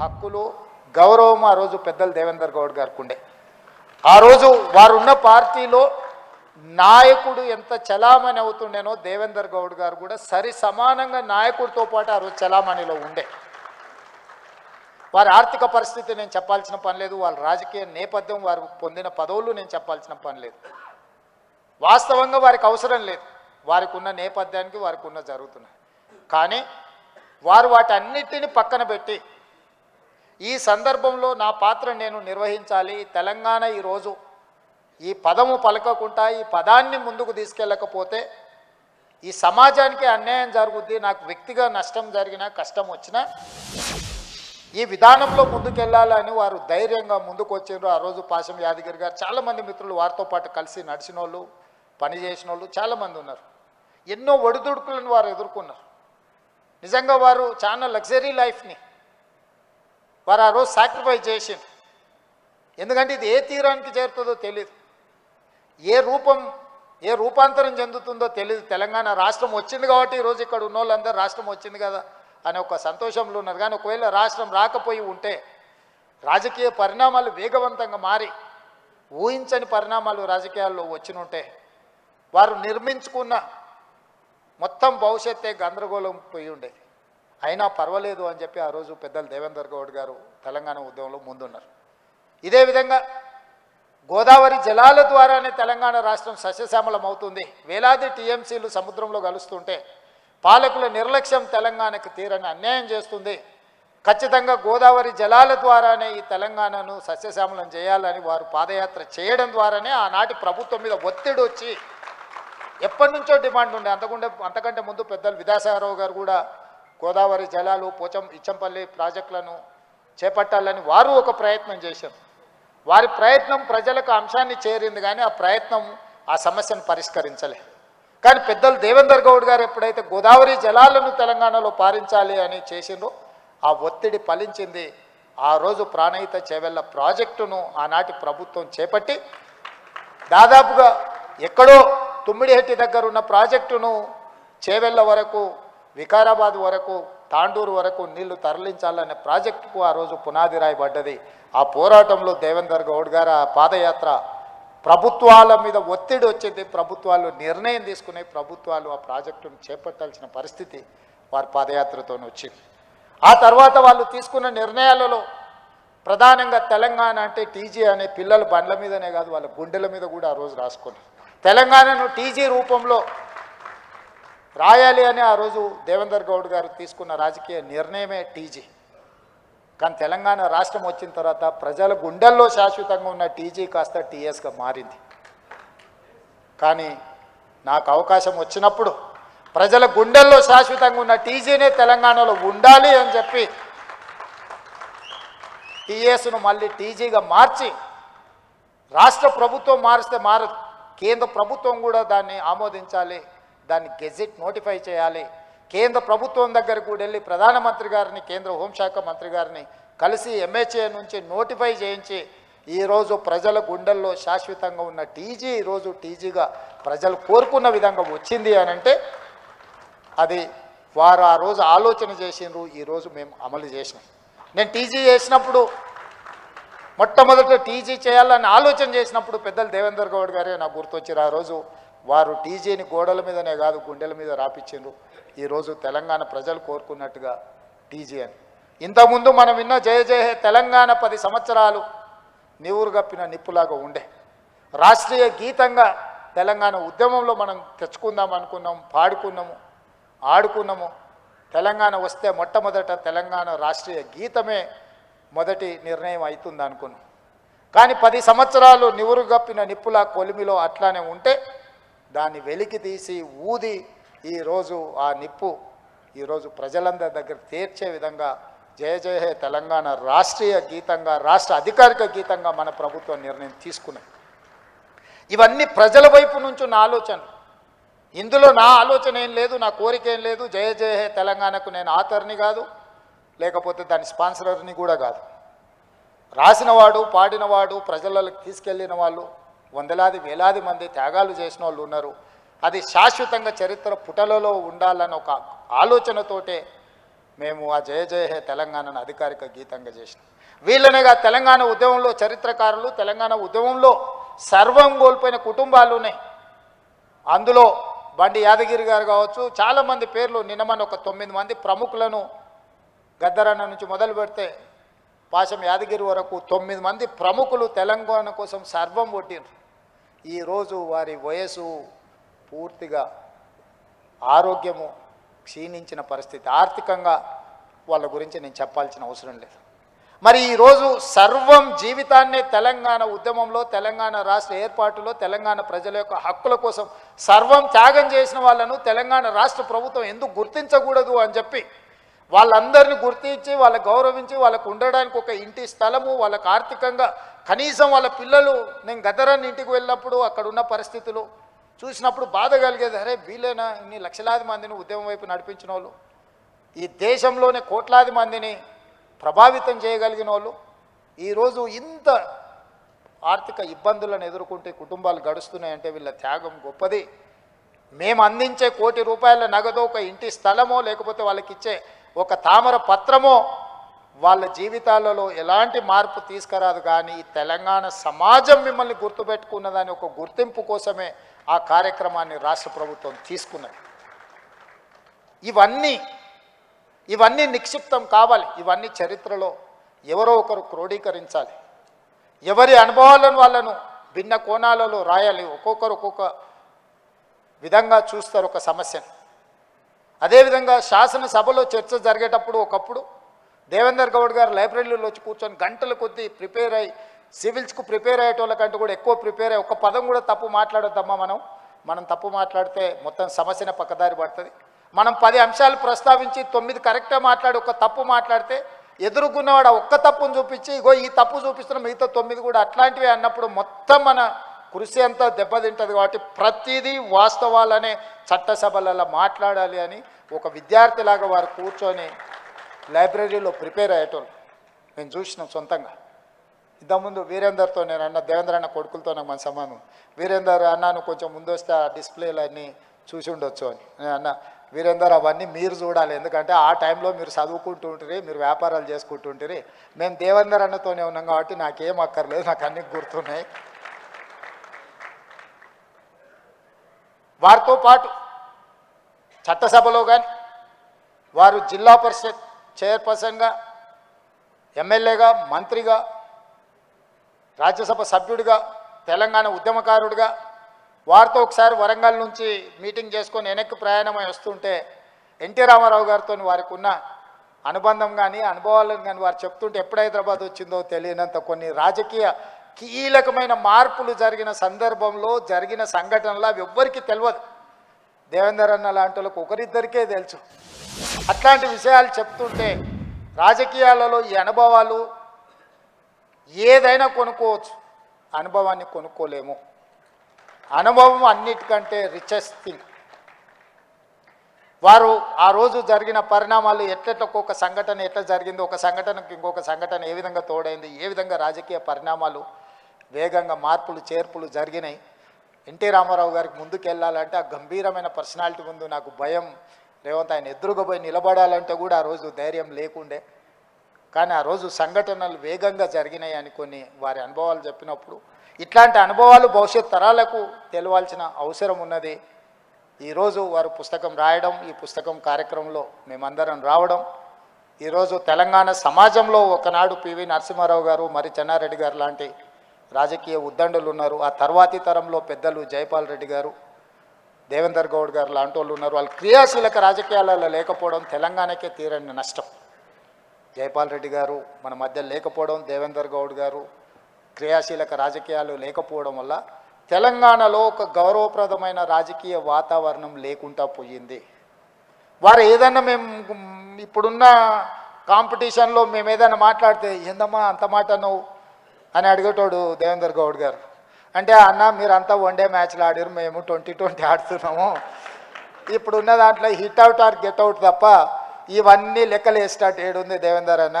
హక్కులు గౌరవం ఆ రోజు పెద్దలు దేవేందర్ గౌడ్ గారికి ఉండే ఆ రోజు వారు ఉన్న పార్టీలో నాయకుడు ఎంత చలామణి అవుతుండేనో దేవేందర్ గౌడ్ గారు కూడా సరి సమానంగా నాయకుడితో పాటు ఆ రోజు చలామణిలో ఉండే. వారి ఆర్థిక పరిస్థితి నేను చెప్పాల్సిన పని లేదు వాళ్ళ రాజకీయ నేపథ్యం వారు పొందిన పదవులు నేను చెప్పాల్సిన పని లేదు. వాస్తవంగా వారికి అవసరం లేదు వారికి ఉన్న నేపథ్యానికి వారికి ఉన్న జరుగుతున్నాయి. కానీ వారు వాటన్నిటిని పక్కన పెట్టి ఈ సందర్భంలో నా పాత్ర నేను నిర్వహించాలి. తెలంగాణ ఈరోజు ఈ పదము పలకకుండా ఈ పదాన్ని ముందుకు తీసుకెళ్ళకపోతే ఈ సమాజానికి అన్యాయం జరుగుద్ది నాకు వ్యక్తిగా నష్టం జరిగినా కష్టం వచ్చినా ఈ విధానంలో ముందుకెళ్ళాలని వారు ధైర్యంగా ముందుకు వచ్చారు ఆ రోజు పాశం యాదగిరి గారు చాలామంది మిత్రులు వారితో పాటు కలిసి నడిచిన వాళ్ళు పని చేసిన వాళ్ళు చాలామంది ఉన్నారు. ఎన్నో ఒడిదుడుకులను వారు ఎదుర్కొన్నారు. నిజంగా వారు చాలా లగ్జరీ లైఫ్ని వారు ఆ రోజు సాక్రిఫైస్ చేసింది ఎందుకంటే ఇది ఏ తీరానికి చేరుతుందో తెలియదు ఏ రూపం ఏ రూపాంతరం చెందుతుందో తెలియదు తెలంగాణ రాష్ట్రం వచ్చింది కాబట్టి ఈరోజు ఇక్కడ ఉన్న వాళ్ళందరూ రాష్ట్రం వచ్చింది కదా అనే ఒక సంతోషంలో ఉన్నారు. కానీ ఒకవేళ రాష్ట్రం రాకపోయి ఉంటే రాజకీయ పరిణామాలు వేగవంతంగా మారి ఊహించని పరిణామాలు రాజకీయాల్లో వచ్చినుంటే వారు నిర్మించుకున్న మొత్తం భవిష్యత్తే గందరగోళం పోయి ఉండేది. అయినా పర్వాలేదు అని చెప్పి ఆ రోజు పెద్దలు దేవేందర్ గౌడ్ గారు తెలంగాణ ఉద్యమంలో ముందున్నారు. ఇదే విధంగా గోదావరి జలాల ద్వారానే తెలంగాణ రాష్ట్రం సస్యశ్యామలం అవుతుంది వేలాది టీఎంసీలు సముద్రంలో కలుస్తుంటే పాలకుల నిర్లక్ష్యం తెలంగాణకు తీరని అన్యాయం చేస్తుంది. ఖచ్చితంగా గోదావరి జలాల ద్వారానే ఈ తెలంగాణను సస్యశ్యామలం చేయాలని వారు పాదయాత్ర చేయడం ద్వారానే ఆనాటి ప్రభుత్వం మీద ఒత్తిడి వచ్చి ఎప్పటి నుంచో డిమాండ్ ఉండే. అంతకుండే అంతకంటే ముందు పెద్దలు విద్యాసాగరరావు గారు కూడా గోదావరి జలాలు పోచం ఇచ్చంపల్లి ప్రాజెక్టులను చేపట్టాలని వారు ఒక ప్రయత్నం చేశారు. వారి ప్రయత్నం ప్రజలకు అంశాన్ని చేరింది కానీ ఆ ప్రయత్నం ఆ సమస్యను పరిష్కరించలే. కానీ పెద్దలు దేవేందర్ గౌడ్ గారు ఎప్పుడైతే గోదావరి జలాలను తెలంగాణలో పారించాలి అని చేసిండ్రో ఆ ఒత్తిడి ఫలించింది. ఆ రోజు ప్రాణహిత చేవెళ్ళ ప్రాజెక్టును ఆనాటి ప్రభుత్వం చేపట్టి దాదాపుగా ఎక్కడో తుమ్మిడిహెట్టి దగ్గర ఉన్న ప్రాజెక్టును చేవెళ్ళ వరకు వికారాబాద్ వరకు తాండూరు వరకు నీళ్ళు తరలించాలనే ప్రాజెక్టుకు ఆ రోజు పునాది రాయబడ్డది. ఆ పోరాటంలో దేవేందర్ గౌడ్ గారు ఆ పాదయాత్ర ప్రభుత్వాల మీద ఒత్తిడి వచ్చింది ప్రభుత్వాలు నిర్ణయం తీసుకునే ప్రభుత్వాలు ఆ ప్రాజెక్టును చేపట్టాల్సిన పరిస్థితి వారి పాదయాత్రతో వచ్చింది. ఆ తర్వాత వాళ్ళు తీసుకున్న నిర్ణయాలలో ప్రధానంగా తెలంగాణ అంటే టీజీ అనే పిల్లలు బండ్ల మీదనే కాదు వాళ్ళ గుండెల మీద కూడా ఆ రోజు రాసుకున్నారు. తెలంగాణను టీజీ రూపంలో రాయాలి అని ఆ రోజు దేవేందర్ గౌడ్ గారు తీసుకున్న రాజకీయ నిర్ణయమే టీజీ. కానీ తెలంగాణ రాష్ట్రం వచ్చిన తర్వాత ప్రజల గుండెల్లో శాశ్వతంగా ఉన్న టీజీ కాస్త టీఎస్గా మారింది. కానీ నాకు అవకాశం వచ్చినప్పుడు ప్రజల గుండెల్లో శాశ్వతంగా ఉన్న టీజీనే తెలంగాణలో ఉండాలి అని చెప్పి టీఎస్ను మళ్ళీ టీజీగా మార్చి రాష్ట్ర ప్రభుత్వం మారిస్తే మారదు. కేంద్ర ప్రభుత్వం కూడా దాన్ని ఆమోదించాలి దాన్ని గెజిట్ నోటిఫై చేయాలి. కేంద్ర ప్రభుత్వం దగ్గర కూడా వెళ్ళి ప్రధానమంత్రి గారిని కేంద్ర హోంశాఖ మంత్రి గారిని కలిసి ఎంహెచ్ఏ నుంచి నోటిఫై చేయించి ఈరోజు ప్రజల గుండెల్లో శాశ్వతంగా ఉన్న టీజీ ఈరోజు టీజీగా ప్రజలు కోరుకున్న విధంగా వచ్చింది అని అంటే అది వారు ఆ రోజు ఆలోచన చేసిండ్రు ఈరోజు మేము అమలు చేసినాం. నేను టీజీ చేసినప్పుడు మొట్టమొదట టీజీ చేయాలని ఆలోచన చేసినప్పుడు పెద్దలు దేవేందర్ గౌడ్ గారే నాకు గుర్తొచ్చారు. ఆ రోజు వారు టీజీని గోడల మీదనే కాదు గుండెల మీద రాపిచ్చిండ్రు. ఈరోజు తెలంగాణ ప్రజలు కోరుకున్నట్టుగా టీజీ అని. ఇంతకుముందు మనం విన్న జయ జయ హే తెలంగాణ పది సంవత్సరాలు నివురు గప్పిన నిప్పులాగా ఉండే. రాష్ట్రీయ గీతంగా తెలంగాణ ఉద్యమంలో మనం తెచ్చుకుందాం అనుకున్నాం పాడుకున్నాము ఆడుకున్నాము. తెలంగాణ వస్తే మొట్టమొదట తెలంగాణ రాష్ట్రీయ గీతమే మొదటి నిర్ణయం అవుతుంది అనుకున్నాం కానీ పది సంవత్సరాలు నివురుగప్పిన నిప్పుల కొలిమిలో అట్లానే ఉంటే దాన్ని వెలికి తీసి ఊది ఈరోజు ఆ నిప్పు ఈరోజు ప్రజలందరి దగ్గర తీర్చే విధంగా జయ జయ హే తెలంగాణ రాష్ట్రీయ గీతంగా రాష్ట్ర అధికారిక గీతంగా మన ప్రభుత్వం నిర్ణయం తీసుకున్నది. ఇవన్నీ ప్రజల వైపు నుంచి నా ఆలోచన. ఇందులో నా ఆలోచన ఏం లేదు నా కోరిక ఏం లేదు. జయ జయ హే తెలంగాణకు నేను ఆథర్ని కాదు లేకపోతే దాని స్పాన్సరర్ని కూడా కాదు. రాసినవాడు పాడినవాడు ప్రజలకు తీసుకెళ్ళిన వాళ్ళు వందలాది వేలాది మంది త్యాగాలు చేసిన వాళ్ళు ఉన్నారు. అది శాశ్వతంగా చరిత్ర పుటలలో ఉండాలన్న ఒక ఆలోచనతోటే మేము ఆ జయ జయ హే తెలంగాణను అధికారిక గీతంగా చేసినాం. వీళ్ళనేగా తెలంగాణ ఉద్యమంలో చరిత్రకారులు తెలంగాణ ఉద్యమంలో సర్వం కోల్పోయిన కుటుంబాలు ఉన్నాయి. అందులో బండి యాదగిరి గారు కావచ్చు చాలామంది పేర్లు నిన్నమని ఒక తొమ్మిది మంది ప్రముఖులను గద్దరన్న నుంచి మొదలు పెడితే పాశం యాదగిరి వరకు తొమ్మిది మంది ప్రముఖులు తెలంగాణ కోసం సర్వం కొట్టిండ్రు. ఈరోజు వారి వయసు పూర్తిగా ఆరోగ్యము క్షీణించిన పరిస్థితి. ఆర్థికంగా వాళ్ళ గురించి నేను చెప్పాల్సిన అవసరం లేదు. మరి ఈరోజు సర్వం జీవితాన్ని తెలంగాణ ఉద్యమంలో తెలంగాణ రాష్ట్ర ఏర్పాటులో తెలంగాణ ప్రజల యొక్క హక్కుల కోసం సర్వం త్యాగం చేసిన వాళ్ళను తెలంగాణ రాష్ట్ర ప్రభుత్వం ఎందుకు గుర్తించకూడదు అని చెప్పి వాళ్ళందరిని గుర్తించి వాళ్ళ గౌరవించి వాళ్ళకు ఉండడానికి ఒక ఇంటి స్థలము వాళ్ళకు ఆర్థికంగా కనీసం వాళ్ళ పిల్లలు నేను గదరాన్ని ఇంటికి వెళ్ళినప్పుడు అక్కడ ఉన్న పరిస్థితులు చూసినప్పుడు బాధ కలిగేది అరే వీళ్ళైనా? ఇన్ని లక్షలాది మందిని ఉద్యమం వైపు నడిపించిన వాళ్ళు ఈ దేశంలోనే కోట్లాది మందిని ప్రభావితం చేయగలిగిన వాళ్ళు ఈరోజు ఇంత ఆర్థిక ఇబ్బందులను ఎదుర్కొంటే కుటుంబాలు గడుస్తున్నాయంటే వీళ్ళ త్యాగం గొప్పది. మేము అందించే కోటి రూపాయల నగదు ఒక ఇంటి స్థలమో లేకపోతే వాళ్ళకి ఇచ్చే ఒక తామర పత్రమో వాళ్ళ జీవితాలలో ఎలాంటి మార్పు తీసుకురాదు కానీ ఈ తెలంగాణ సమాజం మిమ్మల్ని గుర్తుపెట్టుకున్నదాని ఒక గుర్తింపు కోసమే ఆ కార్యక్రమాన్ని రాష్ట్ర ప్రభుత్వం తీసుకున్నది. ఇవన్నీ ఇవన్నీ నిక్షిప్తం కావాలి. ఇవన్నీ చరిత్రలో ఎవరో ఒకరు క్రోడీకరించాలి. ఎవరి అనుభవాలను వాళ్ళను భిన్న కోణాలలో రాయాలి. ఒక్కొక్కరు ఒక్కొక్క విధంగా చూస్తారు ఒక సమస్యను. అదేవిధంగా శాసనసభలో చర్చ జరిగేటప్పుడు ఒకప్పుడు దేవేందర్ గౌడ్ గారు లైబ్రరీలో వచ్చి కూర్చొని గంటల కొద్దీ ప్రిపేర్ అయ్యి సివిల్స్కు ప్రిపేర్ అయ్యేటోళ్ళకంటే కూడా ఎక్కువ ప్రిపేర్ అయ్యి ఒక పదం కూడా తప్పు మాట్లాడొద్దమ్మా మనం. మనం తప్పు మాట్లాడితే మొత్తం సమస్యనే పక్కదారి పడుతుంది. మనం పది అంశాలు ప్రస్తావించి తొమ్మిది కరెక్ట్గా మాట్లాడి ఒక తప్పు మాట్లాడితే ఎదుర్కొన్నవాడు ఒక్క తప్పును చూపించి ఇగో ఈ తప్పు చూపిస్తున్న మిగతా తొమ్మిది కూడా అట్లాంటివి అన్నప్పుడు మొత్తం మన కృషి అంతా దెబ్బతింటుంది కాబట్టి ప్రతిదీ వాస్తవాలనే చట్టసభలలో మాట్లాడాలి అని ఒక విద్యార్థిలాగా వారు కూర్చొని లైబ్రరీలో ప్రిపేర్ అయ్యేటోళ్ళు. మేము చూసినాం సొంతంగా. ఇంతకుముందు వీరేందర్తో నేను అన్న దేవేంద్ర అన్న కొడుకులతో నాకు మన సంబంధం వీరేందర్ అన్నాను కొంచెం ముందు వస్తే ఆ డిస్ప్లేలు అన్నీ చూసి ఉండొచ్చు అని. నేను అన్న వీరేందర్ అవన్నీ మీరు చూడాలి. ఎందుకంటే ఆ టైంలో మీరు చదువుకుంటూ ఉంటుంది మీరు వ్యాపారాలు చేసుకుంటూ మేము దేవేందర్ అన్నతోనే ఉన్నాం కాబట్టి నాకేం అక్కర్లేదు. నాకు అన్నీ గుర్తున్నాయి. వారితో పాటు చట్టసభలో కానీ వారు జిల్లా పరిషత్ చైర్పర్సన్గా ఎమ్మెల్యేగా మంత్రిగా రాజ్యసభ సభ్యుడిగా తెలంగాణ ఉద్యమకారుడిగా వారితో ఒకసారి వరంగల్ నుంచి మీటింగ్ చేసుకొని వెనక్కి ప్రయాణమై వస్తుంటే ఎన్టీ రామారావు గారితో వారికి ఉన్న అనుబంధం కానీ అనుభవాలను కానీ వారు చెప్తుంటే ఎప్పుడు హైదరాబాద్ వచ్చిందో తెలియనంత కొన్ని రాజకీయ కీలకమైన మార్పులు జరిగిన సందర్భంలో జరిగిన సంఘటనలు అవి ఎవ్వరికీ తెలియదు దేవేందర్ అన్న లాంటి వాళ్ళకు ఒకరిద్దరికే తెలుసు. అట్లాంటి విషయాలు చెప్తుంటే రాజకీయాలలో ఈ అనుభవాలు ఏదైనా కొనుక్కోవచ్చు. అనుభవాన్ని కొనుక్కోలేము. అనుభవం అన్నిటికంటే రిచెస్ట్ థింగ్ వారు ఆ రోజు జరిగిన పరిణామాలు ఎట్లెట్ల ఒక్కొక్క సంఘటన ఎట్లా జరిగింది ఒక సంఘటనకు ఇంకొక సంఘటన ఏ విధంగా తోడైంది ఏ విధంగా రాజకీయ పరిణామాలు వేగంగా మార్పులు చేర్పులు జరిగినాయి. ఎన్టీ రామారావు గారికి ముందుకు వెళ్ళాలంటే ఆ గంభీరమైన పర్సనాలిటీ ముందు నాకు భయం. రేవంత్ ఆయన ఎదురుగా పోయి నిలబడాలంటే కూడా ఆ రోజు ధైర్యం లేకుండే. కానీ ఆ రోజు సంఘటనలు వేగంగా జరిగినాయి అని కొన్ని వారి అనుభవాలు చెప్పినప్పుడు. ఇట్లాంటి అనుభవాలు భవిష్యత్ తరాలకు తెలవాల్సిన అవసరం ఉన్నది. ఈరోజు వారు పుస్తకం రాయడం ఈ పుస్తకం కార్యక్రమంలో మేమందరం రావడం. ఈరోజు తెలంగాణ సమాజంలో ఒకనాడు పివి నరసింహారావు గారు మరి చెన్నారెడ్డి గారు లాంటి రాజకీయ ఉద్దండలు ఉన్నారు. ఆ తర్వాతి తరంలో పెద్దలు జైపాల్ రెడ్డి గారు దేవేందర్ గౌడ్ గారు లాంటి వాళ్ళు ఉన్నారు. వాళ్ళు క్రియాశీలక రాజకీయాలలో లేకపోవడం తెలంగాణకే తీరని నష్టం. జైపాల్ రెడ్డి గారు మన మధ్య లేకపోవడం దేవేందర్ గౌడ్ గారు క్రియాశీలక రాజకీయాలు లేకపోవడం వల్ల తెలంగాణలో ఒక గౌరవప్రదమైన రాజకీయ వాతావరణం లేకుండా పోయింది. వారు ఏదన్నా మేము ఇప్పుడున్న కాంపిటీషన్లో మేము ఏదైనా మాట్లాడితే ఏందమ్మా అంత మాట నువ్వు అని అడిగేటోడు దేవేందర్ గౌడ్ గారు. అంటే అన్న మీరంతా వన్ డే మ్యాచ్లు ఆడారు మేము ట్వంటీ ట్వంటీ ఆడుతున్నాము. ఇప్పుడు ఉన్న దాంట్లో hit out or get out తప్ప ఇవన్నీ లెక్కలు వేసేటట్టు ఏడుంది దేవేందర్ అన్న.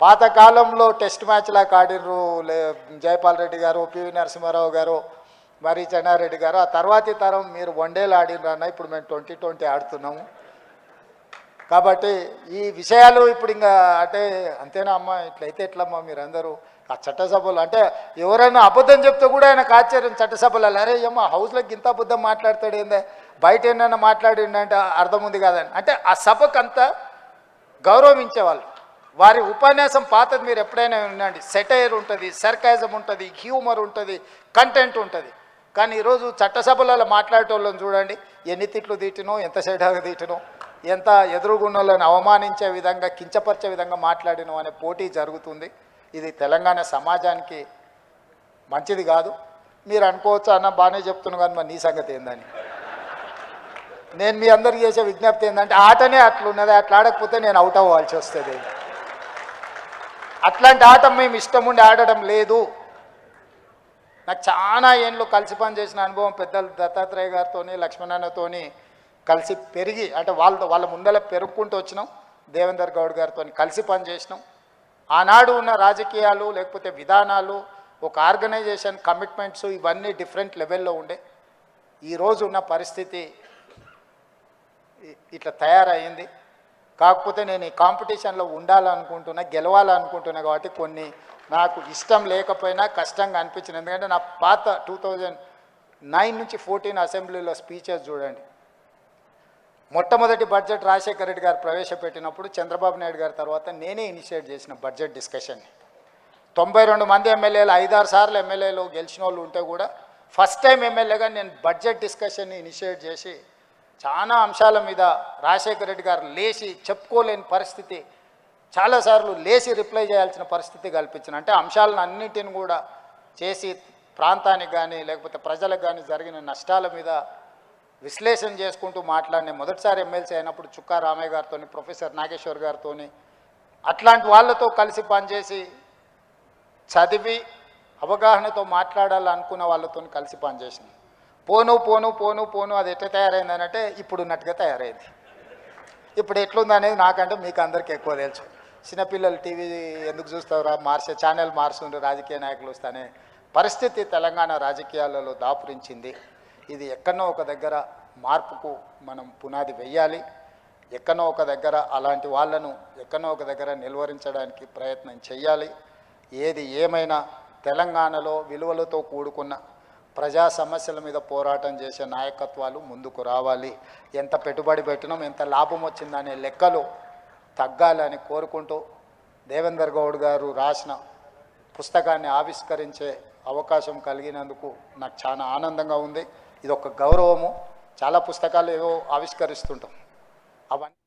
పాతకాలంలో టెస్ట్ మ్యాచ్లా ఆడిర్రు లే రెడ్డి గారు పివి నరసింహారావు గారు మరి చెన్నారెడ్డి గారు. ఆ తర్వాతి తరం మీరు వన్డేలు ఆడిర్రు అన్న ఇప్పుడు మేము ట్వంటీ ట్వంటీ ఆడుతున్నాము. కాబట్టి ఈ విషయాలు ఇప్పుడు ఇంకా అంటే అంతేనా అమ్మా? ఇట్లయితే ఎట్లమ్మా మీరందరూ? ఆ చట్టసభలు అంటే ఎవరైనా అబద్ధం చెప్తే కూడా ఆయనకు ఆశ్చర్యం చట్టసభలు. అరే ఏమో హౌస్లో గింత అబద్ధం మాట్లాడతాడు ఏందే? బయట ఏమైనా మాట్లాడిండంటే అర్థం ఉంది కాదని. అంటే ఆ సభకు అంతా గౌరవించేవాళ్ళు. వారి ఉపన్యాసం పాతది మీరు ఎప్పుడైనా వినండి. సెటైర్ ఉంటుంది సర్కాజం ఉంటుంది హ్యూమర్ ఉంటుంది కంటెంట్ ఉంటుంది. కానీ ఈరోజు చట్టసభలలో మాట్లాడేటోళ్ళని చూడండి. ఎన్ని తిట్లు తీటినో ఎంత సెటాగా తీటినో ఎంత ఎదురుగున్నోళ్ళని అవమానించే విధంగా కించపరిచే విధంగా మాట్లాడినో అనే పోటీ జరుగుతుంది. ఇది తెలంగాణ సమాజానికి మంచిది కాదు. మీరు అనుకోవచ్చు? అన్న బాగానే చెప్తున్నాను కానీ మరి నీ సంగతి ఏందని? నేను మీ అందరికి చేసే విజ్ఞప్తి ఏంటంటే ఆటనే అట్లున్నది అట్లా ఆడకపోతే నేను అవుట్ అవ్వాల్సి వస్తుంది. అట్లాంటి ఆట మేము ఇష్టం ఉండి ఆడడం లేదు. నాకు చాలా ఏళ్ళు కలిసి పనిచేసిన అనుభవం పెద్దలు దత్తాత్రేయ గారితోని లక్ష్మణన్నతోని కలిసి పెరిగి అంటే వాళ్ళతో వాళ్ళ ముందర పెరుగుకుంటూ వచ్చినాం. దేవేందర్ గౌడ్ గారితో కలిసి పనిచేసినాం ఆనాడు ఉన్న రాజకీయాలు లేకపోతే విధానాలు ఒక ఆర్గనైజేషన్ కమిట్మెంట్స్ ఇవన్నీ డిఫరెంట్ లెవెల్లో ఉండే. ఈరోజు ఉన్న పరిస్థితి ఇట్లా తయారయ్యింది. కాకపోతే నేను ఈ కాంపిటీషన్లో ఉండాలనుకుంటున్నా గెలవాలనుకుంటున్నా కాబట్టి కొన్ని నాకు ఇష్టం లేకపోయినా కష్టంగా అనిపించింది. ఎందుకంటే నా పాత టూ థౌజండ్ నైన్ నుంచి ఫోర్టీన్ అసెంబ్లీలో స్పీచెస్ చూడండి. మొట్టమొదటి బడ్జెట్ రాజశేఖర రెడ్డి గారు ప్రవేశపెట్టినప్పుడు చంద్రబాబు నాయుడు గారి తర్వాత నేనే ఇనిషియేట్ చేసిన బడ్జెట్ డిస్కషన్ని. తొంభై రెండు మంది ఎమ్మెల్యేలు ఐదారు సార్లు ఎమ్మెల్యేలు గెలిచిన వాళ్ళు ఉంటే కూడా ఫస్ట్ టైం ఎమ్మెల్యేగా నేను బడ్జెట్ డిస్కషన్ని ఇనిషియేట్ చేసి చాలా అంశాల మీద రాజశేఖర రెడ్డి గారు లేచి చెప్పుకోలేని పరిస్థితి చాలాసార్లు లేచి రిప్లై చేయాల్సిన పరిస్థితి కల్పించిన. అంటే అంశాలను అన్నిటిని కూడా చేసి ప్రాంతానికి కానీ లేకపోతే ప్రజలకు కానీ జరిగిన నష్టాల మీద విశ్లేషణ చేసుకుంటూ మాట్లాడిన మొదటిసారి ఎమ్మెల్సీ అయినప్పుడు చుక్కా రామయ్య గారితో ప్రొఫెసర్ నాగేశ్వర్ గారితో అట్లాంటి వాళ్ళతో కలిసి పనిచేసి చదివి అవగాహనతో మాట్లాడాలనుకున్న వాళ్ళతో కలిసి పనిచేసింది. పోను పోను పోను పోను అది ఎట్లా తయారైంది ఇప్పుడున్నట్టుగా అంటే ఇప్పుడు ఉన్నట్టుగా తయారైంది. ఇప్పుడు ఎట్లుంది అనేది నాకంటే మీకు అందరికీ ఎక్కువ తెలుసు. చిన్నపిల్లలు టీవీ ఎందుకు చూస్తారా మార్చే ఛానల్ మార్చుండ్రు రాజకీయ నాయకులు వస్తానే పరిస్థితి తెలంగాణ రాజకీయాలలో దాపురించింది. ఇది ఎక్కడో ఒక దగ్గర మార్పుకు మనం పునాది వెయ్యాలి ఎక్కడో ఒక దగ్గర అలాంటి వాళ్ళను ఎక్కడో ఒక దగ్గర నిలువరించడానికి ప్రయత్నం చేయాలి. ఏది ఏమైనా తెలంగాణలో విలువలతో కూడుకున్న ప్రజా సమస్యల మీద పోరాటం చేసే నాయకత్వాలు ముందుకు రావాలి. ఎంత పెట్టుబడి పెట్టినాం ఎంత లాభం వచ్చిందనే లెక్కలు తగ్గాలని కోరుకుంటూ దేవేందర్ గౌడ్ గారు రాసిన పుస్తకాన్ని ఆవిష్కరించే అవకాశం కలిగినందుకు నాకు చాలా ఆనందంగా ఉంది. ఇది ఒక గౌరవము. చాలా పుస్తకాలు ఏవో ఆవిష్కరిస్తుంటాం. అవన్నీ